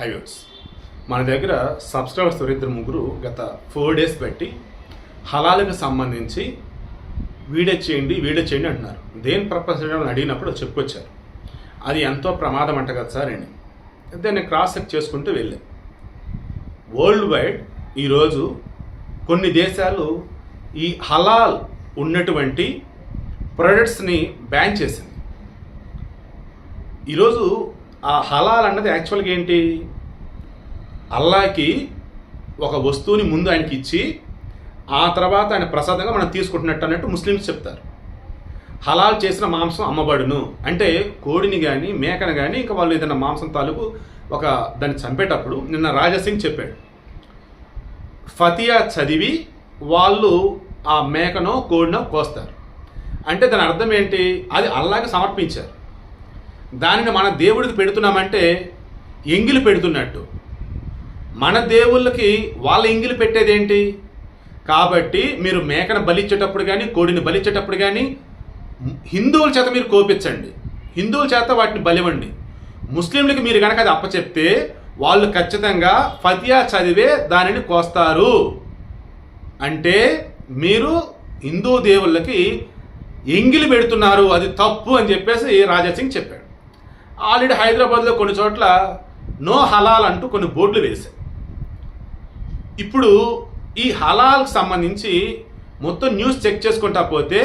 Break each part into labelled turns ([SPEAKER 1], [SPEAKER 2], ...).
[SPEAKER 1] Highways. మన దగ్గర subscribers ఇద్దరు ముగ్గురు గత ఫోర్ డేస్ బట్టి హలాలకు సంబంధించి వీడియో చేయండి వీడియో చేయండి అంటున్నారు. దేని పర్పస్ అని అడిగినప్పుడు చెప్పుకొచ్చారు. అది ఎంతో ప్రమాదం అంట కదా సార్ అని. దాన్ని క్రాస్ చెక్ చేసుకుంటూ వెళ్ళాం. వరల్డ్ వైడ్ ఈరోజు కొన్ని దేశాలు ఈ హలాల్ ఉన్నటువంటి ప్రొడక్ట్స్ని బ్యాన్ చేసింది. ఈరోజు ఆ హలాల్ అన్నది యాక్చువల్గా ఏంటి? అల్లాకి ఒక వస్తువుని ముందు ఆయనకి ఇచ్చి ఆ తర్వాత ఆయన ప్రసాదంగా మనం తీసుకుంటున్నట్టు అన్నట్టు ముస్లిమ్స్ చెప్తారు. హలాల్ చేసిన మాంసం అమ్మబడును. అంటే కోడిని కానీ మేకను కానీ ఇంకా వాళ్ళు ఏదైనా మాంసం తాలూకు ఒక దాన్ని చంపేటప్పుడు నిన్న రాజసింగ్ చెప్పాడు. ఫతియా చదివి వాళ్ళు ఆ మేకనో కోడినో కోస్తారు. అంటే దాని అర్థం ఏంటి? అది అల్లాగా సమర్పించారు. దానిని మన దేవుడికి పెడుతున్నామంటే ఎంగిలి పెడుతున్నట్టు. మన దేవుళ్ళకి వాళ్ళ ఎంగిలి పెట్టేదేంటి? కాబట్టి మీరు మేకను బలిచ్చేటప్పుడు కానీ కోడిని బలిచ్చేటప్పుడు కానీ హిందువుల చేత మీరు కోపించండి. హిందువుల చేత వాటిని బలివ్వండి. ముస్లింలకి మీరు కనుక అది అప్పచెప్తే వాళ్ళు ఖచ్చితంగా ఫతియా చదివే దానిని కోస్తారు. అంటే మీరు హిందూ దేవుళ్ళకి ఎంగిలి పెడుతున్నారు అది తప్పు అని చెప్పేసి రాజాసింగ్ చెప్పాడు. ఆల్రెడీ హైదరాబాద్లో కొన్ని చోట్ల నో హలాల్ అంటూ కొన్ని బోర్డులు వేశాయి. ఇప్పుడు ఈ హలాల్కి సంబంధించి మొత్తం న్యూస్ చెక్ చేసుకుంటా పోతే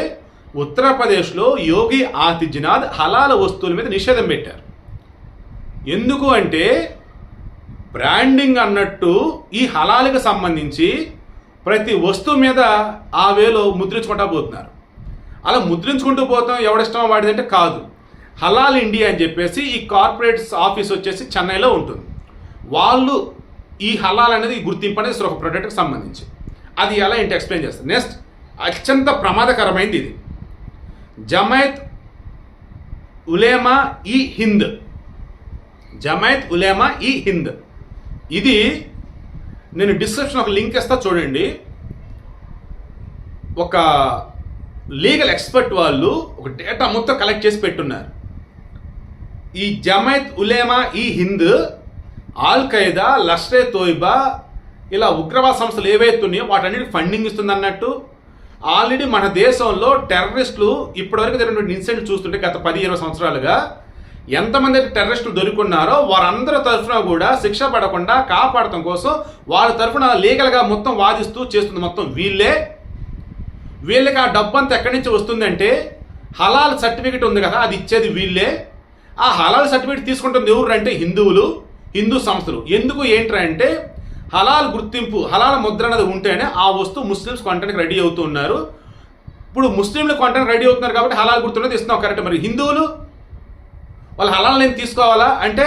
[SPEAKER 1] ఉత్తరప్రదేశ్లో యోగి ఆదిత్యనాథ్ హలాల వస్తువుల మీద నిషేధం పెట్టారు. ఎందుకు అంటే బ్రాండింగ్ అన్నట్టు ఈ హలాలకు సంబంధించి ప్రతి వస్తువు మీద ఆ వేలో ముద్రించుకుంటా పోతున్నారు. అలా ముద్రించుకుంటూ పోతాం ఎవడిష్టం వాడిదంటే కాదు. హలాల్ ఇండియా అని చెప్పేసి ఈ కార్పొరేట్స్ ఆఫీస్ వచ్చేసి చెన్నైలో ఉంటుంది. వాళ్ళు ఈ హలాల్ అనేది గుర్తింపు అనేది ఒక ప్రొడక్ట్కి సంబంధించి. అది ఎలా ఏంటి ఎక్స్ప్లెయిన్ చేస్తారు నెక్స్ట్ అత్యంత ప్రమాదకరమైంది ఇది. జమైత్ ఉలేమా ఈ హింద్. జమైత్ ఉలేమా ఈ హింద్. ఇది నేను డిస్క్రిప్షన్ ఒక లింక్ ఇస్తా చూడండి. ఒక లీగల్ ఎక్స్పర్ట్ వాళ్ళు ఒక డేటా మొత్తం కలెక్ట్ చేసి పెట్టున్నారు. ఈ జమైత్ ఉలేమా ఈ హింద్ ఆల్ ఖైదా లష్రే తోయిబా ఇలా ఉగ్రవాద సంస్థలు ఏవైతే ఉన్నాయో వాటన్నిటికి ఫండింగ్ ఇస్తుంది అన్నట్టు ఆల్రెడీ మన దేశంలో టెర్రరిస్టులు ఇప్పటివరకు జరిగినటువంటి ఇన్సిడెంట్ చూస్తుంటే గత పది ఇరవై సంవత్సరాలుగా ఎంతమంది అయితే టెర్రరిస్టులు దొరుకున్నారో వారందరి తరఫున కూడా శిక్ష పడకుండా కాపాడటం కోసం వాళ్ళ తరఫున లీగల్గా మొత్తం వాదిస్తూ చేస్తుంది మొత్తం వీళ్ళే. వీళ్ళకి ఆ డబ్బంతా ఎక్కడి నుంచి వస్తుందంటే హలాల్ సర్టిఫికెట్ ఉంది కదా అది ఇచ్చేది వీళ్ళే. ఆ హలాల్ సర్టిఫికేట్ తీసుకుంటుంది ఎవరు అంటే హిందువులు హిందూ సంస్థలు. ఎందుకు ఏంట్రా అంటే హలాల్ గుర్తింపు హలాల్ ముద్ర అనేది ఉంటేనే ఆ వస్తువు ముస్లిమ్స్ కొనడానికి రెడీ అవుతున్నారు. ఇప్పుడు ముస్లింలు కొనడానికి రెడీ అవుతున్నారు కాబట్టి హలాల్ గుర్తున్నది ఇస్తున్నాం కరెక్ట్. మరి హిందువులు? వాళ్ళు హలాల్ నేను తీసుకోవాలా? అంటే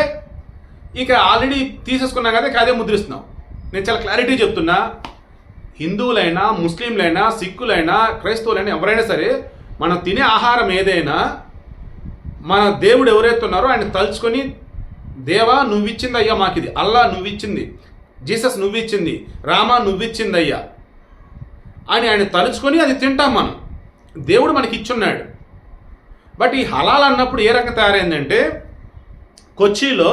[SPEAKER 1] ఇక ఆల్రెడీ తీసేసుకున్నాం కదా అదే ముద్రిస్తున్నాం. నేను చాలా క్లారిటీ చెప్తున్నా. హిందువులైనా ముస్లింలైనా సిక్కులైనా క్రైస్తవులైనా ఎవరైనా సరే మనం తినే ఆహారం ఏదైనా మన దేవుడు ఎవరైతే ఉన్నారో ఆయన తలుచుకొని దేవా నువ్విచ్చింది అయ్యా మాకు ఇది అల్లా నువ్విచ్చింది. జీసస్ నువ్విచ్చింది. రామా నువ్విచ్చింది అయ్యా అని ఆయన తలుచుకొని అది తింటాం మనం. దేవుడు మనకి ఇచ్చున్నాడు. బట్ ఈ హలాల్ అన్నప్పుడు ఏ రకంగా తయారైందంటే కొచ్చిలో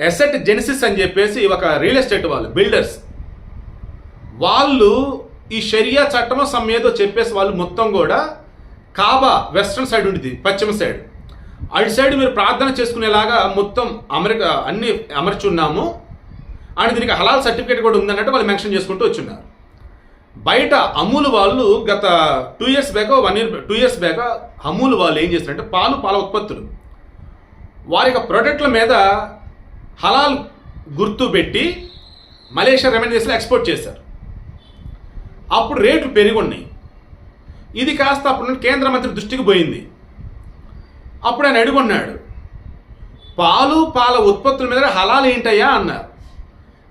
[SPEAKER 1] ఎసెట్ జెనిసిస్ అని చెప్పేసి ఒక రియల్ ఎస్టేట్ వాళ్ళు బిల్డర్స్ వాళ్ళు ఈ షరియా చట్టంలో సమ్ ఏదో చెప్పేసి వాళ్ళు మొత్తం కూడా కాబా వెస్ట్రన్ సైడ్ ఉంటుంది పశ్చిమ సైడ్. అటు సైడ్ మీరు ప్రార్థన చేసుకునేలాగా మొత్తం అమెరికా అన్ని అమర్చున్నాము. అండ్ దీనికి హలాల్ సర్టిఫికేట్ కూడా ఉందన్నట్టు వాళ్ళు మెన్షన్ చేసుకుంటూ వచ్చున్నారు. బయట అమూల్ వాళ్ళు గత two years back one year two years back Amul వాళ్ళు ఏం చేస్తారంటే పాలు పాల ఉత్పత్తులు. వారి యొక్క ప్రోడక్ట్ల మీద హలాల్ గుర్తు పెట్టి మలేషియా రెవెన్యూ ఎక్స్పోర్ట్ చేశారు. అప్పుడు రేట్లు పెరిగి ఉన్నాయి. ఇది కాస్త అప్పుడు కేంద్ర మంత్రి దృష్టికి పోయింది. అప్పుడు ఆయన అడుగున్నాడు పాలు పాల ఉత్పత్తుల మీద హలాల్ ఏంటయ్యా? అన్నారు.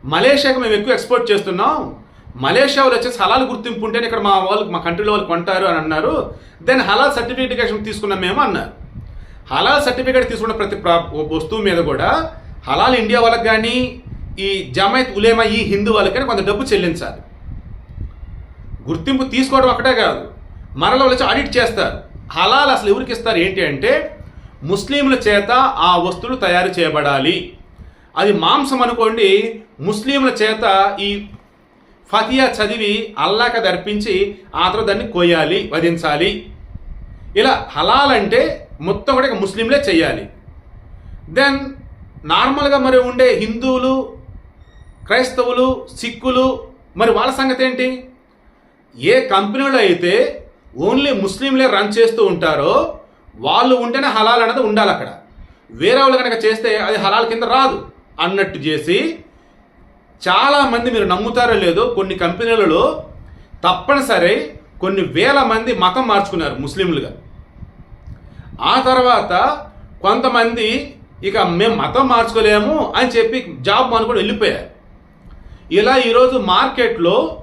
[SPEAKER 1] మలేషియాకి మేము ఎక్కువ ఎక్స్పోర్ట్ చేస్తున్నాం. మలేషియా వాళ్ళు వచ్చేసి హలాల్ గుర్తింపు ఉంటేనే ఇక్కడ మా వాళ్ళు మా కంట్రీలో వాళ్ళు కొంటారు అని అన్నారు. దెన్ హలాల్ సర్టిఫికేషన్ తీసుకున్నాం మేము అన్నారు. హలాల్ సర్టిఫికేట్ తీసుకున్న ప్రతి వస్తువు మీద కూడా హలాల్ ఇండియా వాళ్ళకి కానీ ఈ జమైత్ ఉలేమా ఈ హిందూ వాళ్ళకి కానీ కొంత డబ్బు చెల్లించాలి. గుర్తింపు తీసుకోవడం ఒకటే కాదు మరల వచ్చి ఆడిట్ చేస్తారు. హలాల్ అసలు ఎవరికి ఇస్తారు ఏంటి అంటే ముస్లింల చేత ఆ వస్తువులు తయారు చేయబడాలి. అది మాంసం అనుకోండి ముస్లింల చేత ఈ ఫతియా చదివి అల్లాక దర్పించి ఆ తర్వాత దాన్ని కొయ్యాలి వధించాలి. ఇలా హలాల్ అంటే మొత్తం కూడా ముస్లింలే చేయాలి దెన్ నార్మల్గా మరి ఉండే హిందువులు క్రైస్తవులు సిక్కులు మరి వాళ్ళ సంగతి ఏంటి? ఏ కంపెనీలో అయితే ఓన్లీ ముస్లింలే రన్ చేస్తూ ఉంటారో వాళ్ళు ఉంటేనే హలాల్ అనేది ఉండాలి అక్కడ. వేరే వాళ్ళు కనుక చేస్తే అది హలాల్ కింద రాదు. అన్నట్టు చేసి చాలామంది మీరు నమ్ముతారో లేదో కొన్ని కంపెనీలలో తప్పనిసరి కొన్ని వేల మంది మతం మార్చుకున్నారు ముస్లింలుగా. ఆ తర్వాత కొంతమంది ఇక మేము మతం మార్చుకోలేము అని చెప్పి జాబ్ అనుకుని వెళ్ళిపోయారు. ఇలా ఈరోజు మార్కెట్లో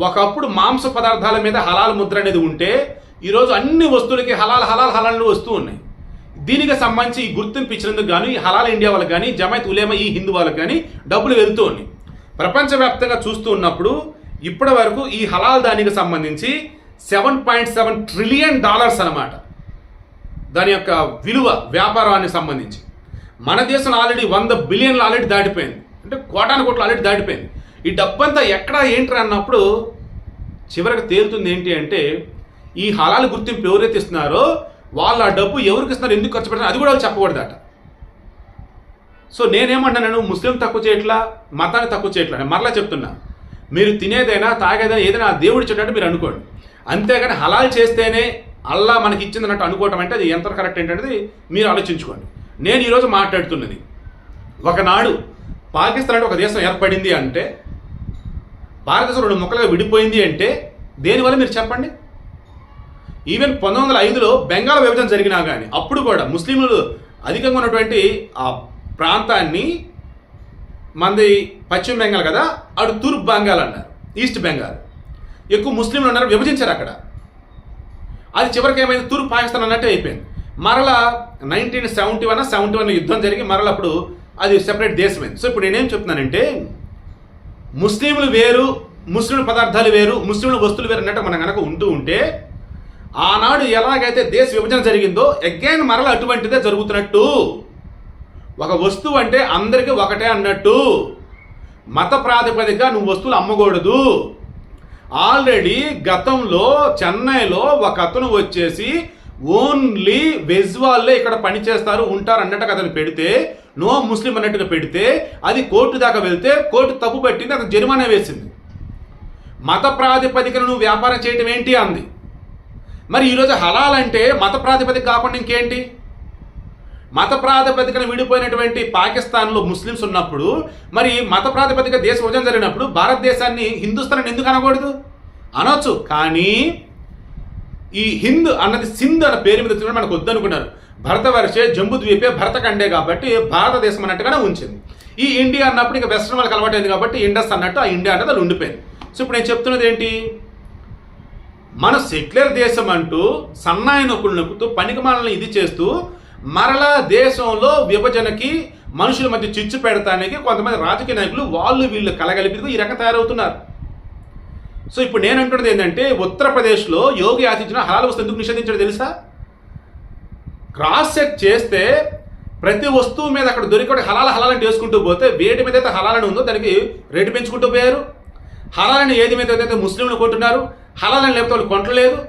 [SPEAKER 1] ఒకప్పుడు మాంస పదార్థాల మీద హలాల్ ముద్ర అనేది ఉంటే ఈరోజు అన్ని వస్తువులకి హలాల్ హలాల్ హలాళ్ళు వస్తూ ఉన్నాయి. దీనికి సంబంధించి ఈ గుర్తింపు ఇచ్చినందుకు కానీ ఈ హలాల్ ఇండియా వాళ్ళకి కానీ జమైత్ ఉలేమా ఈ హిందూ వాళ్ళకి కానీ డబ్బులు వెళ్తూ ఉన్నాయి. ప్రపంచవ్యాప్తంగా చూస్తూ ఉన్నప్పుడు ఇప్పటి వరకు ఈ హలాల్ దానికి సంబంధించి seven point seven trillion dollars అన్నమాట. దాని యొక్క విలువ వ్యాపారానికి సంబంధించి. మన దేశంలో ఆల్రెడీ వంద బిలియన్లు ఆల్రెడీ దాటిపోయింది. అంటే కోటాను కోట్లు ఆల్రెడీ దాటిపోయింది. ఈ డబ్బంతా ఎక్కడ ఏంటి అన్నప్పుడు చివరికి తేలుతుంది ఏంటి అంటే ఈ హలాలు గుర్తింపు ఎవరైతే ఇస్తున్నారో వాళ్ళు ఆ డబ్బు ఎవరికి ఇస్తున్నారు ఎందుకు ఖర్చు పెడతారు అది కూడా వాళ్ళు చెప్పకూడదట. సో నేనేమంటున్నాను ముస్లిం తక్కువ చేయట్లా మతాన్ని తక్కువ చేయట్లా? నేను మరలా చెప్తున్నా. మీరు తినేదైనా తాగేదైనా ఏదైనా ఆ దేవుడు ఇచ్చేటట్టు మీరు అనుకోండి. అంతేగాని హలాల్ చేస్తేనే అల్లా మనకి ఇచ్చింది అన్నట్టు అనుకోవటం అంటే అది ఎంత కరెక్ట్ ఏంటనేది మీరు ఆలోచించుకోండి. నేను ఈరోజు మాట్లాడుతున్నది ఒకనాడు పాకిస్తాన్ అంటే ఒక దేశం ఏర్పడింది అంటే భారతదేశం రెండు ముక్కలుగా విడిపోయింది అంటే దేనివల్ల మీరు చెప్పండి? ఈవెన్ పంతొమ్మిది వందల ఐదులో బెంగాల్ విభజన జరిగినా కానీ అప్పుడు కూడా ముస్లింలు అధికంగా ఉన్నటువంటి ఆ ప్రాంతాన్ని మంది పశ్చిమ బెంగాల్ కదా అటు తూర్పు బెంగాల్ అన్నారు ఈస్ట్ బెంగాల్. ఎక్కువ ముస్లింలు ఉన్నారు విభజించారు అక్కడ. అది చివరికి ఏమైంది? తూర్పు పాకిస్తాన్ అన్నట్టు అయిపోయింది. మరలా nineteen seventy one seventy one యుద్ధం జరిగి మరలా అప్పుడు అది సెపరేట్ దేశమైంది. సో ఇప్పుడు నేనేం చెప్తున్నానంటే ముస్లింలు వేరు ముస్లిం పదార్థాలు వేరు ముస్లింల వస్తువులు వేరు అన్నట్టు మనం కనుక ఉంటూ ఉంటే ఆనాడు ఎలాగైతే దేశ విభజన జరిగిందో అగైన్ మరల అటువంటిదే జరుగుతున్నట్టు. ఒక వస్తువు అంటే అందరికీ ఒకటే అన్నట్టు. మత ప్రాతిపదిక నువ్వు వస్తువులు అమ్మకూడదు. ఆల్రెడీ గతంలో చెన్నైలో ఒక అతను వచ్చేసి ఓన్లీ వెజ్ వాళ్ళే ఇక్కడ పని చేస్తారు ఉంటారు అన్నట్టుగా అతను పెడితే నో ముస్లిం అన్నట్టుగా పెడితే అది కోర్టు దాకా వెళ్తే కోర్టు తప్పు పట్టింది అతను జరిమానా వేసింది. మత ప్రాతిపదికన నువ్వు వ్యాపారం చేయటం ఏంటి అంది. మరి ఈరోజు హలాల్ అంటే మత ప్రాతిపదిక కాకుండా ఇంకేంటి? మత ప్రాతిపదికన విడిపోయినటువంటి పాకిస్తాన్లో ముస్లిమ్స్ ఉన్నప్పుడు మరి మత ప్రాతిపదిక దేశ విభజన జరిగినప్పుడు భారతదేశాన్ని హిందుస్థాన్ ఎందుకు అనకూడదు? అనొచ్చు కానీ ఈ హింద్ అన్నది సింధ్ అన్న పేరు మీద తినడం మనకు వద్దనుకున్నారు. భరతవర్షే జంబు ద్వీపే భరతఖండే కాబట్టి భారతదేశం అన్నట్టుగానే ఉంచింది. ఈ ఇండియా అన్నప్పుడు ఇంకా వెస్ట్రన్ వాళ్ళకి అలవాటైంది కాబట్టి ఇండస్ అన్నట్టు ఆ ఇండియా అన్నది అది ఉండిపోయింది. సో ఇప్పుడు నేను చెప్తున్నది ఏంటి? మన సెక్యులర్ దేశం అంటూ సన్నాయి నొక్కులు నొక్కుతూ పనికి పనికిమాలను ఇది చేస్తూ మరలా దేశంలో విభజనకి మనుషుల మధ్య చిచ్చు పెడతానికి కొంతమంది రాజకీయ నాయకులు వాళ్ళు వీళ్ళు కలగలిపి ఈ రకంగా తయారవుతున్నారు. సో ఇప్పుడు నేను అంటున్నది ఏంటంటే ఉత్తరప్రదేశ్లో యోగి ఆదిత్యనాథ్ హలాల వస్తువు ఎందుకు నిషేధించడం తెలుసా? క్రాస్ చెక్ చేస్తే ప్రతి వస్తువు మీద అక్కడ దొరికి హలాల హలాలని చేసుకుంటూ పోతే వేటి మీద అయితే హలాలని ఉందో దానికి రేటు పెంచుకుంటూ పోయారు. హలాలని ఏది మీద అయితే ముస్లింలు కొంటున్నారు హలాలని లేకపోతే వాళ్ళు కొంటలేదు.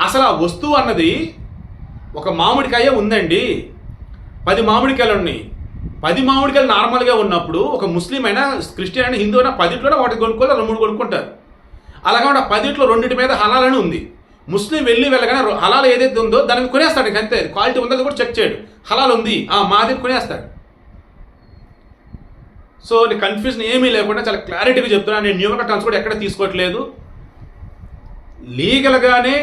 [SPEAKER 1] అసలు ఆ వస్తువు అన్నది ఒక మామిడికాయ ఉందండి. పది మామిడికాయలు ఉన్నాయి. పది మామిడికాయలు నార్మల్గా ఉన్నప్పుడు ఒక ముస్లిం అయినా క్రిస్టియన్ అయినా హిందూ అయినా పదిట్లోనే ఒకటి కొనుక్కోవాలి రెండు మూడు కొనుక్కుంటారు. అలాగే ఆ పదిట్లో రెండింటి మీద హలాలని ఉంది. ముస్లిం వెళ్ళి వెళ్ళగానే హలాల్ ఏదైతే ఉందో దాన్ని కొనేస్తాడు అంతే. క్వాలిటీ ఉందో కూడా చెక్ చేయడు. హలాల్ ఉంది. ఆ మాది కొనేస్తాడు. సో నేను కన్ఫ్యూజన్ ఏమీ లేకుండా చాలా క్లారిటీగా చెప్తున్నాను నేను న్యూమర్ టర్మ్స్ కూడా ఎక్కడ తీసుకోవట్లేదు. లీగల్గానే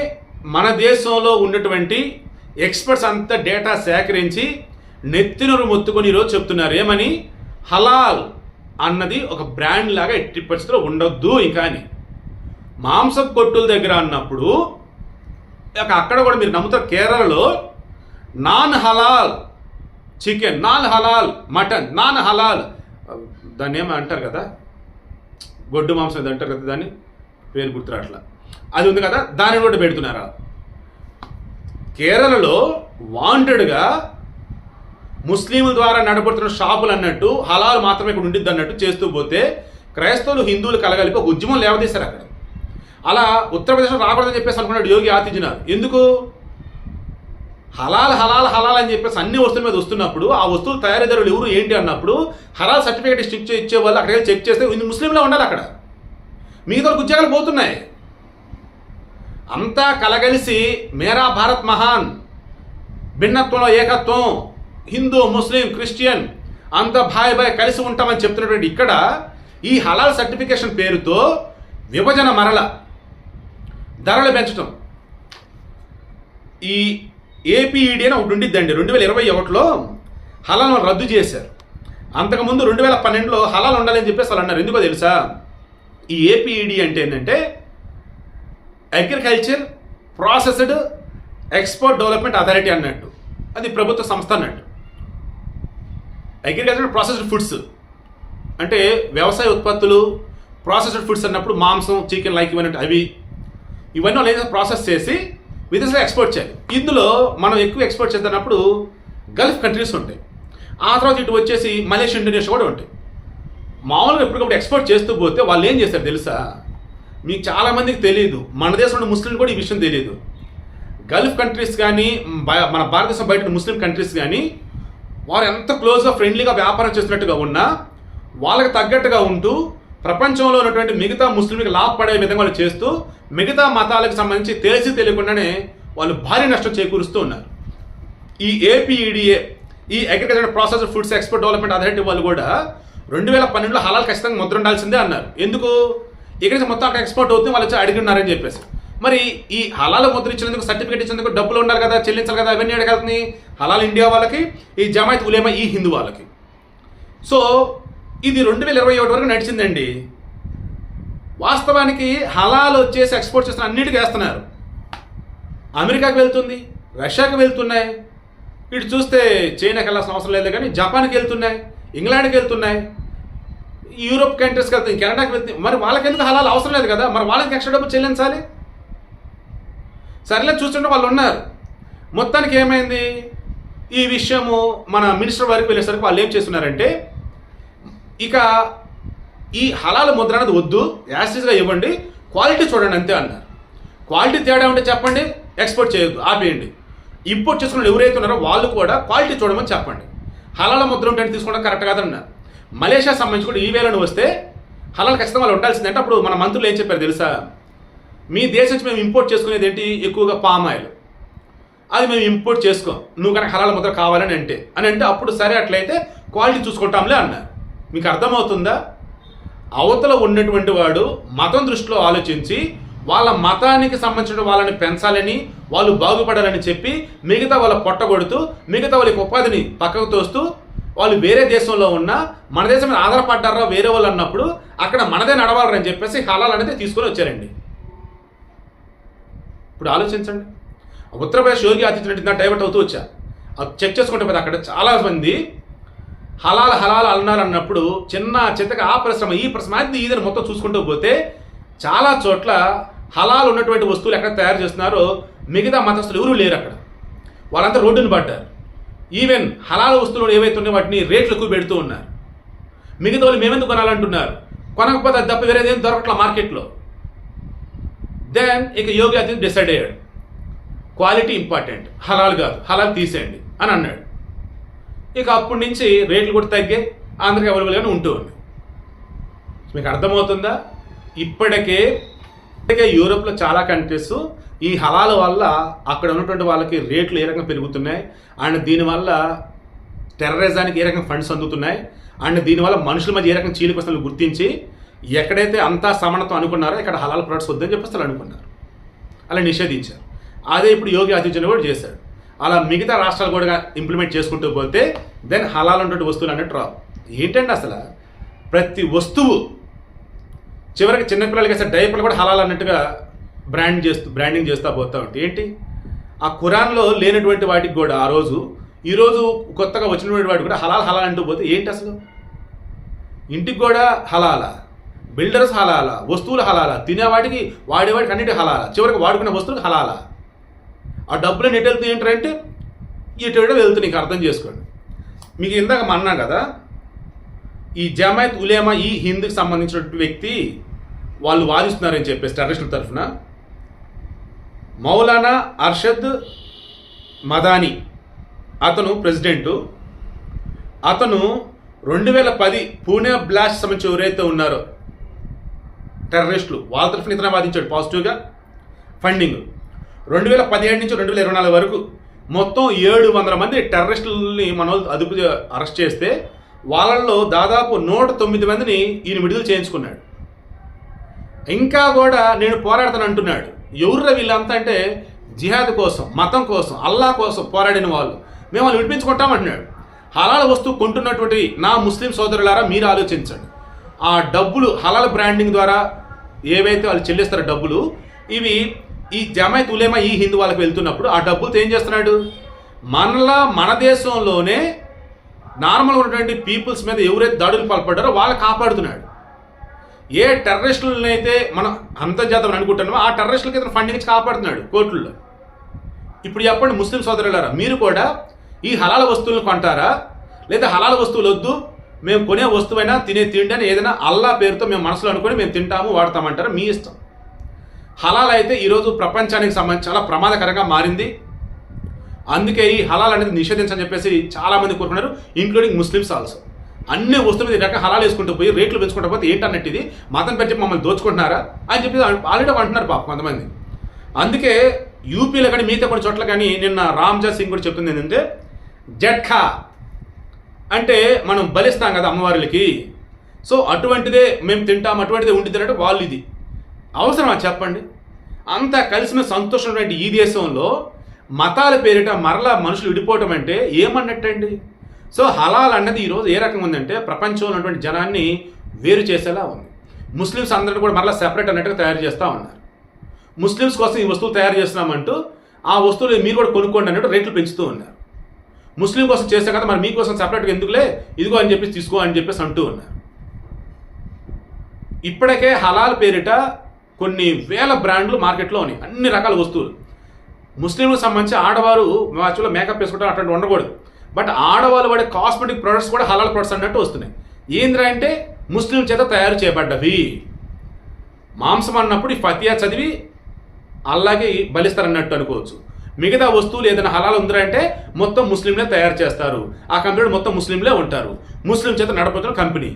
[SPEAKER 1] మన దేశంలో ఉన్నటువంటి ఎక్స్పర్ట్స్ అంతా డేటా సేకరించి నెత్తినరు మొత్తుకొని ఈరోజు చెప్తున్నారు. ఏమని? హలాల్ అన్నది ఒక బ్రాండ్ లాగా ఎట్టి పరిస్థితిలో ఉండొద్దు ఇంకా అని. మాంసం కొట్టుల దగ్గర అన్నప్పుడు ఇక అక్కడ కూడా మీరు నమ్ముతారు కేరళలో నాన్ హలాల్ చికెన్ నాన్ హలాల్ మటన్ నాన్ హలాల్ దాన్ని ఏమో అంటారు కదా? గొడ్డు మాంసం ఇది అంటారు కదా దాన్ని? పేరు గుర్తురా అట్లా అది ఉంది కదా దాని కూడా పెడుతున్నారా? కేరళలో వాంటెడ్గా ముస్లింల ద్వారా నడబడుతున్న షాపులు అన్నట్టు హలాలు మాత్రమే ఇక్కడ ఉండిద్ది అన్నట్టు చేస్తూ పోతే క్రైస్తవులు హిందువులు కలగలిపి ఒక ఉద్యమం లేవదీశారు అక్కడ. అలా ఉత్తరప్రదేశ్లో రాకూడదని చెప్పేసి అనుకున్నాడు యోగి ఆతిథ్యనాథ్ ఎందుకు? హలాల్ హలాల్ హలాల్ అని చెప్పేసి అన్ని వస్తువుల మీద వస్తున్నప్పుడు ఆ వస్తువులు తయారీదారులు ఎవరు ఏంటి అన్నప్పుడు హలాల్ సర్టిఫికేట్ స్టిక్ ఇచ్చే వాళ్ళు అక్కడికి చెక్ చేస్తే ముస్లింలో ఉండాలి అక్కడ. మిగతా ఉద్యోగాలు పోతున్నాయి. అంతా కలగలిసి మేరా భారత్ మహాన్ భిన్నత్వంలో ఏకత్వం హిందూ ముస్లిం క్రిస్టియన్ అంత భాయ్ భాయ్ కలిసి ఉంటామని చెప్తున్నటువంటి ఇక్కడ ఈ హలాల్ సర్టిఫికేషన్ పేరుతో విభజన మరల ధరలు పెంచడం ఈ ఏపీఈడి అని ఒకటి ఉండిద్దండి. రెండు వేల ఇరవై ఒకటిలో హలాలను రద్దు చేశారు. అంతకుముందు రెండు వేల పన్నెండులో హలాలు ఉండాలని చెప్పేసి వాళ్ళు అన్నారు. ఎందుకో తెలుసా? ఈ ఏపీఈడి అంటే ఏంటంటే agriculture processed export development authority అన్నట్టు. అది ప్రభుత్వ సంస్థ అన్నట్టు. Agriculture processed foods. అంటే వ్యవసాయ ఉత్పత్తులు ప్రాసెస్డ్ ఫుడ్స్ అన్నప్పుడు మాంసం చికెన్ లైక్ ఇవన్నీ అవి. ఇవన్నీ వాళ్ళు ప్రాసెస్ చేసి విదేశాలు ఎక్స్పోర్ట్ చేయాలి. ఇందులో మనం ఎక్కువ ఎక్స్పోర్ట్ చేస్తున్నప్పుడు గల్ఫ్ కంట్రీస్ ఉంటాయి. ఆ తర్వాత ఇటు వచ్చేసి మలేషియా ఇండోనేషియా కూడా ఉంటాయి. మామూలుగా ఎప్పటికప్పుడు ఎక్స్పోర్ట్ చేస్తూ పోతే వాళ్ళు ఏం చేస్తారు తెలుసా? మీకు చాలామందికి తెలియదు మన దేశంలో ముస్లింలు కూడా ఈ విషయం తెలియదు గల్ఫ్ కంట్రీస్ కానీ మన భారతదేశం బయట ముస్లిం కంట్రీస్ కానీ వారు ఎంత క్లోజ్గా ఫ్రెండ్లీగా వ్యాపారం చేస్తున్నట్టుగా ఉన్నా వాళ్ళకి తగ్గట్టుగా ఉంటూ ప్రపంచంలో ఉన్నటువంటి మిగతా ముస్లింలకు లాభపడే విధంగా వాళ్ళు చేస్తూ మిగతా మతాలకు సంబంధించి తెలిసి తెలియకుండానే వాళ్ళు భారీ నష్టం చేకూరుస్తూ ఉన్నారు. ఈ ఏపీఈడిఏ ఈ agriculture process foods export development authority వాళ్ళు కూడా రెండు వేల పన్నెండులో హలాల్ ఖచ్చితంగా ముద్ర ఉండాల్సిందే అన్నారు. ఎందుకు? ఇక్కడ నుంచి మొత్తం అక్కడ ఎక్స్పోర్ట్ అవుతుంది వాళ్ళు వచ్చి అడిగి చెప్పేసి. మరి ఈ హలాలు ముద్ర ఇచ్చినందుకు సర్టిఫికేట్ ఇచ్చినందుకు డబ్బులు ఉండాలి కదా చెల్లించాలి కదా అవన్నీ అడగలుగుతుంది హలాల్ ఇండియా వాళ్ళకి ఈ జమాయత్ ఉలేమా ఈ హిందూ వాళ్ళకి. సో ఇది రెండు వేల ఇరవై ఒకటి వరకు నడిచిందండి. వాస్తవానికి హలాలు వచ్చేసి ఎక్స్పోర్ట్ చేస్తున్న అన్నిటికీ వేస్తున్నారు. అమెరికాకి వెళ్తుంది రష్యాకి వెళ్తున్నాయి. ఇటు చూస్తే చైనాకి వెళ్ళాల్సిన అవసరం లేదు కానీ జపాన్కి వెళ్తున్నాయి ఇంగ్లాండ్కి వెళ్తున్నాయి. యూరోప్ కంట్రీస్కి వెళ్తాయి కెనడాకి వెళ్తాయి మరి వాళ్ళకి ఎందుకు హలాల్ అవసరం లేదు కదా? మరి వాళ్ళకి ఎక్స్ట్రా డబ్బు చెల్లించాలి? సరేలే చూస్తుంటే వాళ్ళు ఉన్నారు. మొత్తానికి ఏమైంది? ఈ విషయము మన మినిస్టర్ వారికి వెళ్ళేసరికి వాళ్ళు ఏం చేస్తున్నారంటే ఇక ఈ హలాల ముద్ర అనేది వద్దు యాసిడ్గా ఇవ్వండి క్వాలిటీ చూడండి అంతే అన్నారు. క్వాలిటీ తేడా ఉంటే చెప్పండి ఎక్స్పోర్ట్ చేయొద్దు ఆపేయండి. ఇంపోర్ట్ చేసుకున్న ఎవరైతే ఉన్నారో వాళ్ళు కూడా క్వాలిటీ చూడమని చెప్పండి. హలాల ముద్ర ఉంటే తీసుకోవడం కరెక్ట్ కాదన్నారు. మలేషియా సంబంధించి కూడా ఈ వేళను వస్తే హలాల్ ఖచ్చితంగా వాళ్ళు ఉండాల్సిందే. అప్పుడు మన మంత్రులు ఏం చెప్పారు తెలుసా? మీ దేశం నుంచి మేము ఇంపోర్ట్ చేసుకునేది ఏంటి? ఎక్కువగా పామ్ ఆయిల్. అది మేము ఇంపోర్ట్ చేసుకోం. నువ్వు కనుక హలాల ముద్ర కావాలని అంటే. అని అంటే అప్పుడు సరే అట్లయితే క్వాలిటీ చూసుకుంటాంలే అన్నారు మీకు అర్థమవుతుందా? అవతల ఉన్నటువంటి వాడు మతం దృష్టిలో ఆలోచించి వాళ్ళ మతానికి సంబంధించిన వాళ్ళని పెంచాలని వాళ్ళు బాగుపడాలని చెప్పి మిగతా వాళ్ళ పొట్టగొడుతూ మిగతా వాళ్ళకి ఉపాధిని పక్కకు తోస్తూ వాళ్ళు వేరే దేశంలో ఉన్నా మన దేశం మీద ఆధారపడ్డారా వేరే వాళ్ళు అన్నప్పుడు అక్కడ మనదే నడవాలని చెప్పేసి హలాల్ అనేది తీసుకొని వచ్చారండి. ఇప్పుడు ఆలోచించండి. ఉత్తరప్రదేశ్ యోగి ఆదిత్యనాథ్ డైవర్ట్ అవుతూ వచ్చా. అది చెక్ చేసుకుంటే పోతే అక్కడ చాలా మంది హలాల్ హలాల్ అన్నారు అన్నప్పుడు చిన్న చిత్తగా ఆ పరిశ్రమ ఈ పరిశ్రమ అది ఇదని మొత్తం చూసుకుంటూ పోతే చాలా చోట్ల హలాల్ ఉన్నటువంటి వస్తువులు ఎక్కడ తయారు చేస్తున్నారో మిగతా మతస్థులు ఎవరూ లేరు అక్కడ. వాళ్ళంతా రోడ్డును పడ్డారు ఈవెన్ హలాల వస్తువులు ఏవైతే ఉన్నాయో వాటిని రేట్లు ఎక్కువ పెడుతూ ఉన్నారు. మిగతా వాళ్ళు మేమెందుకు కొనాలంటున్నారు? కొనకపోతే అది తప్ప వేరేదేం దొరకట్లా మార్కెట్లో? దెన్ ఇక యోగి అది డిసైడ్ అయ్యాడు. క్వాలిటీ ఇంపార్టెంట్ హలాల్ కాదు. హలాల్ తీసేయండి అని అన్నాడు. ఇక అప్పటి నుంచి రేట్లు కూడా తగ్గే అందరికి అవైలబుల్గానే ఉంటూ ఉంది మీకు అర్థమవుతుందా? ఇప్పటికే ఇప్పటికే యూరోప్లో చాలా కంట్రీస్ ఈ హలాల వల్ల అక్కడ ఉన్నటువంటి వాళ్ళకి రేట్లు ఏ రకంగా పెరుగుతున్నాయి? అండ్ దీనివల్ల టెర్రరిజానికి ఏ రకంగా ఫండ్స్ అందుతున్నాయి? అండ్ దీనివల్ల మనుషుల మధ్య ఏ రకంగా చీలిక వస్తువులు గుర్తించి ఎక్కడైతే అంతా సమానత్వం అనుకున్నారో ఇక్కడ హలాల్ ప్రొడక్ట్స్ వద్దని చెప్పేస్తారు అనుకున్నారు. అలా నిషేధించారు. అదే ఇప్పుడు యోగి ఆదిత్యనాథ్ కూడా చేశాడు. అలా మిగతా రాష్ట్రాలు కూడా ఇంప్లిమెంట్ చేసుకుంటూ పోతే దెన్ హలాల్ ఉన్నటువంటి వస్తువులు అన్నట్టు రావు. ఏంటంటే అసలు? ప్రతి వస్తువు చివరికి చిన్నపిల్లలకి అసలు డైపర్లు కూడా హలాల్ అన్నట్టుగా బ్రాండ్ చేస్తూ బ్రాండింగ్ చేస్తూ పోతా ఉంటే ఏంటి? ఆ ఖురాన్లో లేనటువంటి వాటికి కూడా ఆ రోజు ఈరోజు కొత్తగా వచ్చినటువంటి వాటికి కూడా హలాల్ హలాల్ అంటూ పోతే ఏంటి అసలు? ఇంటికి కూడా హలాలా? బిల్డర్స్ హలాలా? వస్తువులు హలాలా? తినేవాటికి వాడేవాడికి అన్నిటి హలాలా? చివరికి వాడుకునే వస్తువులకు హలాలా? ఆ డబ్బులు ఎటు వెళ్తూ ఏంటంటే ఇటు ఇటు వెళ్తుంది నీకు అర్థం చేసుకోండి. మీకు ఇందాక మా కదా ఈ జమాయత్ ఉలేమా ఈ హిందూకి సంబంధించినటువంటి వ్యక్తి వాళ్ళు వాదిస్తున్నారని చెప్పేసి టెర్రరిస్టుల తరఫున మౌలానా అర్షద్ మదాని. అతను ప్రెసిడెంటు. అతను రెండు వేల పది పూణే బ్లాస్ట్ సంబంధించి ఎవరైతే ఉన్నారో టెర్రరిస్టులు వాళ్ళ తరఫున ఇతనే వాదించాడు పాజిటివ్గా. ఫండింగ్. రెండు వేల పదిహేడు నుంచి రెండు వేల ఇరవై నాలుగు వరకు మొత్తం ఏడు వందల మంది టెర్రరిస్టులని మన అదుపు అరెస్ట్ చేస్తే వాళ్ళల్లో దాదాపు నూట తొమ్మిది మందిని ఈయన విడుదల చేయించుకున్నాడు. ఇంకా కూడా నేను పోరాడతాను అంటున్నాడు. ఎవరురా వీళ్ళంతా అంటే జిహాద్ కోసం మతం కోసం అల్లా కోసం పోరాడిన వాళ్ళు. మేము వాళ్ళు విడిపించుకుంటామంటున్నాడు. హలాల వస్తువు కొంటున్నటువంటి నా ముస్లిం సోదరులారా మీరు ఆలోచించండి. ఆ డబ్బులు హలాల్ బ్రాండింగ్ ద్వారా ఏవైతే వాళ్ళు చెల్లిస్తారో డబ్బులు ఇవి ఈ జమాయత్ ఉలేమా ఈ హిందూ వాళ్ళకి వెళ్తున్నప్పుడు ఆ డబ్బులతో ఏం చేస్తున్నాడు? మనలా మన దేశంలోనే నార్మల్గా ఉన్నటువంటి పీపుల్స్ మీద ఎవరైతే దాడులు పాల్పడ్డారో వాళ్ళు కాపాడుతున్నాడు. ఏ టెర్రరిస్టులను అయితే మనం అంతర్జాతం అనుకుంటున్నామో ఆ టెర్రరిస్టులకి ఇతను ఫండింగ్ ఇచ్చి కాపాడుతున్నాడు కోర్టుల్లో. ఇప్పుడు చెప్పండి ముస్లిం సోదరులారా మీరు కూడా ఈ హలాల వస్తువులను కొంటారా? లేదా హలాల వస్తువులు వద్దు మేము కొనే వస్తువైనా తినే తిండి అని ఏదైనా అల్లా పేరుతో మేము మనసులో అనుకొని మేము తింటాము వాడతామంటారా? మీ ఇష్టం. హలాల్ అయితే ఈరోజు ప్రపంచానికి సంబంధించి చాలా ప్రమాదకరంగా మారింది. అందుకే ఈ హలాల్ అనేది నిషేధించని చెప్పేసి చాలామంది కోరుకున్నారు ఇంక్లూడింగ్ ముస్లిమ్స్ ఆల్సో అన్ని వస్తువులు మీద ఈ హలాలు వేసుకుంటూ పోయి రేట్లు పెంచుకుంటూ పోతే ఏంటన్నట్టు ఇది మతం పెట్టి మమ్మల్ని దోచుకుంటున్నారా? అని చెప్పి ఆల్రెడీ అంటున్నారు పాప కొంతమంది. అందుకే యూపీలో కానీ మిగతా కొన్ని చోట్ల కానీ నిన్న రామ్జా సింగ్ కూడా చెప్తుంది ఏంటంటే జట్ఖా అంటే మనం బలిస్తాం కదా అమ్మవార్లకి. సో అటువంటిదే మేము తింటాం అటువంటిదే ఉండి తినట్టు వాళ్ళు ఇది అవసరమా చెప్పండి? అంతా కలిసిన సంతోషం సంతోషమైనటువంటి ఈ దేశంలో మతాల పేరిట మరలా మనుషులు విడిపోవటం అంటే ఏమన్నట్టండి? సో హలాల్ అన్నది ఈరోజు ఏ రకంగా ఉందంటే ప్రపంచంలో ఉన్నటువంటి జనాన్ని వేరు చేసేలా ఉంది. ముస్లిమ్స్ అందరిని కూడా మరలా సెపరేట్ అన్నట్టుగా తయారు చేస్తూ ఉన్నారు. ముస్లిమ్స్ కోసం ఈ వస్తువులు తయారు చేస్తున్నామంటూ ఆ వస్తువులు మీరు కూడా కొనుక్కోండి అన్నట్టు రేట్లు పెంచుతూ ఉన్నారు. ముస్లిం కోసం చేస్తే కదా మరి మీకోసం సెపరేట్గా ఎందుకులే? ఇదిగో అని చెప్పేసి తీసుకో అని చెప్పేసి అంటూ ఉన్నారు. ఇప్పటికే హలాల్ పేరిట కొన్ని వేల బ్రాండ్లు మార్కెట్లో ఉన్నాయి. అన్ని రకాల వస్తువులు. ముస్లింలకు సంబంధించి ఆడవారు యాక్చువల్గా మేకప్ వేసుకుంటారు అటువంటి ఉండకూడదు. బట్ ఆడవాళ్ళు వాడే కాస్మెటిక్ ప్రొడక్ట్స్ కూడా హలాల్ ప్రొడక్ట్స్ అన్నట్టు వస్తున్నాయి. ఏంద్రా అంటే ముస్లిం చేత తయారు చేయబడ్డవి. మాంసం అన్నప్పుడు ఈ ఫతియా చదివి అల్లాకి బలిస్తారన్నట్టు అనుకోవచ్చు. మిగతా వస్తువులు ఏదైనా హలాలు ఉందా అంటే మొత్తం ముస్లింలే తయారు చేస్తారు. ఆ కంపెనీలు మొత్తం ముస్లింలే ఉంటారు. ముస్లిం చేత నడపతున్న కంపెనీ.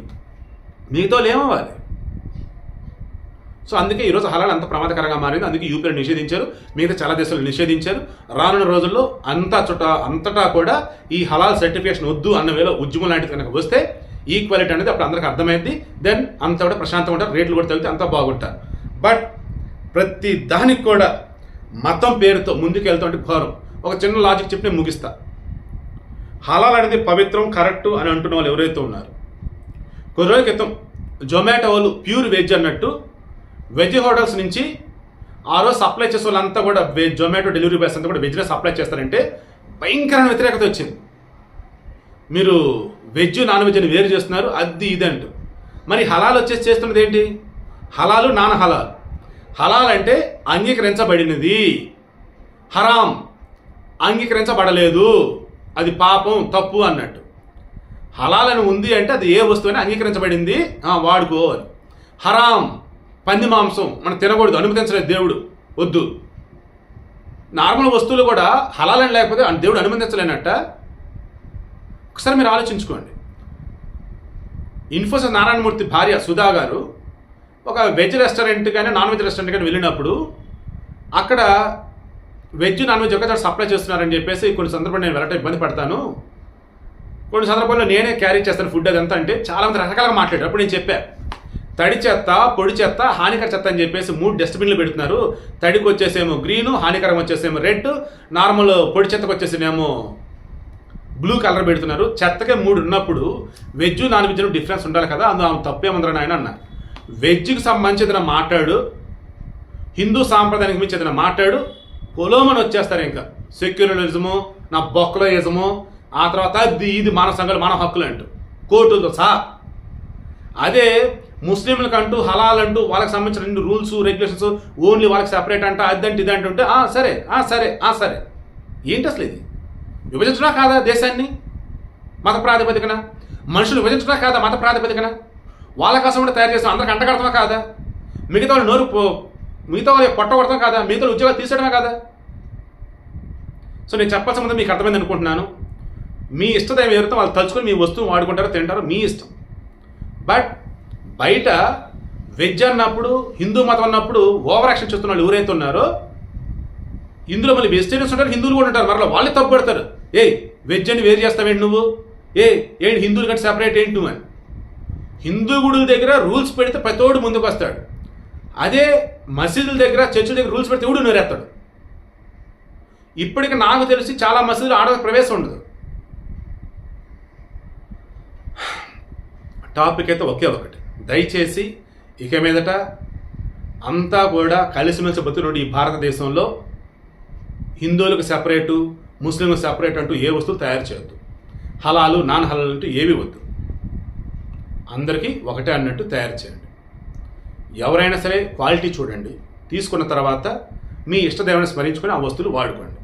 [SPEAKER 1] మిగతా ఏమవ్వాలి? సో అందుకే ఈరోజు హలాల్ అంత ప్రమాదకరంగా మారింది. అందుకే యూపీలో నిషేధించారు. మిగతా చాలా దేశాలు నిషేధించారు. రానున్న రోజుల్లో అంతా చుట అంతటా కూడా ఈ హలాల్ సర్టిఫికేషన్ వద్దు అన్న వేళ ఉద్యమం లాంటిది కనుక వస్తే ఈక్వాలిటీ అనేది అప్పుడు అందరికి అర్థమైంది. దెన్ అంత కూడా ప్రశాంతంగా ఉంటారు. రేట్లు కూడా తగ్గితే అంతా బాగుంటారు. బట్ ప్రతి దానికి కూడా మతం పేరుతో ముందుకు వెళ్తుంటే ఘోరం. ఒక చిన్న లాజిక్ చెప్పి నేను ముగిస్తా. హలాల్ అనేది పవిత్రం కరెక్ట్ అని అంటున్న వాళ్ళు ఎవరైతే ఉన్నారు కొన్ని రోజుల క్రితం జొమాటో వాళ్ళు ప్యూర్ వెజ్ అన్నట్టు వెజ్ హోటల్స్ నుంచి ఆ రోజు సప్లై చేసే వాళ్ళంతా కూడా వెజ్ జొమాటో డెలివరీ బాయ్స్ అంతా కూడా వెజ్నే సప్లై చేస్తారంటే భయంకరమైన వ్యతిరేకత వచ్చింది. మీరు వెజ్ నాన్ వెజ్ అని వేరు చేస్తున్నారు అది ఇది అంటూ. మరి హలాల్ వచ్చేసి చేస్తున్నది ఏంటి? హలాలు నాన్ హలాల్. హలాల్ అంటే అంగీకరించబడినది. హరాం. అంగీకరించబడలేదు. అది పాపం తప్పు అన్నట్టు. హలాల్ అని ఉంది అంటే అది ఏ వస్తువు అంగీకరించబడింది. వాడుకో అని. హరాం. పంది మాంసం మనం తినకూడదు అనుమతించలేదు దేవుడు. వద్దు. నార్మల్ వస్తువులు కూడా హలాలని లేకపోతే దేవుడు అనుమతించలేనట్ట. ఒకసారి మీరు ఆలోచించుకోండి. ఇన్ఫోసిస్ నారాయణమూర్తి భార్య సుధా గారు ఒక వెజ్ రెస్టారెంట్ కానీ నాన్ వెజ్ రెస్టారెంట్ కానీ వెళ్ళినప్పుడు అక్కడ వెజ్ నాన్ వెజ్ ఒకసారి సప్లై చేస్తున్నారని చెప్పేసి కొన్ని సందర్భాలు నేను వెళ్ళటం ఇబ్బంది పడతాను. కొన్ని సందర్భాల్లో నేనే క్యారీ చేస్తాను ఫుడ్ అదంతా అంటే చాలామంది రకరకాలుగా మాట్లాడారు. అప్పుడు నేను చెప్పాను తడి చెత్త పొడి చెత్త హానికర చెత్త అని చెప్పేసి మూడు డస్ట్బిన్లు పెడుతున్నారు. తడికి వచ్చేసేమో గ్రీన్ హానికరం వచ్చేసేమో రెడ్ నార్మల్ పొడి చెత్తకు వచ్చేసేమో బ్లూ కలర్ పెడుతున్నారు. చెత్తకే మూడు ఉన్నప్పుడు వెజ్ నాన్ వెజ్ డిఫరెన్స్ ఉండాలి కదా అందులో ఆమె తప్పేముందని ఆయన అన్నారు వెజ్కి సంబంధించి ఏదైనా మాట్లాడు హిందూ సాంప్రదాయానికి మించి ఏదైనా మాట్లాడు పొలోమని వచ్చేస్తారు ఇంకా. సెక్యులరిజము నా బొక్కలోయిజము ఆ తర్వాత ఇది మానవ సంఘాలు మన హక్కులు అంటూ కోర్టులతో సహా. అదే ముస్లింలకు అంటూ హలాల్ అంటూ వాళ్ళకి సంబంధించిన రెండు రూల్స్ రెగ్యులేషన్స్ ఓన్లీ వాళ్ళకి సెపరేట్ అంట అదంటే ఇదంటే ఉంటే "ఆ, సరే ఆ సరే ఆ సరే. ఏంటి అసలు ఇది? విభజించడా కాదా దేశాన్ని? మత ప్రాతిపదికన? మనుషులు విభజించడా కాదా మత ప్రాతిపదికన? వాళ్ళ కోసం కూడా తయారు చేస్తాం అందరికి అంటగడతామా కాదా? మిగతా వాళ్ళు నోరు పో- మిగతా వాళ్ళు పొట్టగొడతాం కాదా? మిగతా ఉద్యోగాలు తీసేయడమే కాదా? సో నేను చెప్పాల్సిన ముందు మీకు అర్థమైంది అనుకుంటున్నాను. మీ ఇష్టదైవం ఎవరితో వాళ్ళు తలుచుకొని మీ వస్తువు వాడుకుంటారో తింటారో మీ ఇష్టం. బట్ బయట వెజ్ అన్నప్పుడు హిందూ మతం అన్నప్పుడు ఓవర్ యాక్షన్ చేస్తున్న వాళ్ళు ఎవరైతే ఉన్నారో ఇందులో మళ్ళీ వెజిటేరియన్స్ ఉంటారు హిందువులు కూడా ఉంటారు. మరలా వాళ్ళు తప్పు పెడతారు. ఏ వెజ్ అని వేరు చేస్తావేంటి నువ్వు? ఏ ఏంటి హిందువులు కంటే సెపరేట్ ఏంటి నువ్వు అని. హిందూ గుడుల దగ్గర రూల్స్ పెడితే ప్రతోడు ముందుకు వస్తాడు. అదే మసీదుల దగ్గర చర్చిల దగ్గర రూల్స్ పెడితే ఎవడు నేరేస్తాడు? ఇప్పటికి నాకు తెలిసి చాలా మసీదులు ఆడ ప్రవేశం ఉండదు. టాపిక్ అయితే ఒకే ఒకటి. దయచేసి ఇక మీదట అంతా కూడా కలిసిమెలిసి బతుకున్న ఈ భారతదేశంలో హిందువులకు సెపరేటు ముస్లింలకు సెపరేట్ అంటూ ఏ వస్తువులు తయారు చేయొద్దు. హలాలు నాన్ హలాలు అంటూ ఏవి వద్దు. అందరికీ ఒకటే అన్నట్టు తయారు చేయండి. ఎవరైనా సరే క్వాలిటీ చూడండి. తీసుకున్న తర్వాత మీ ఇష్టదేవాన్ని స్మరించుకొని ఆ వస్తువులు వాడుకోండి.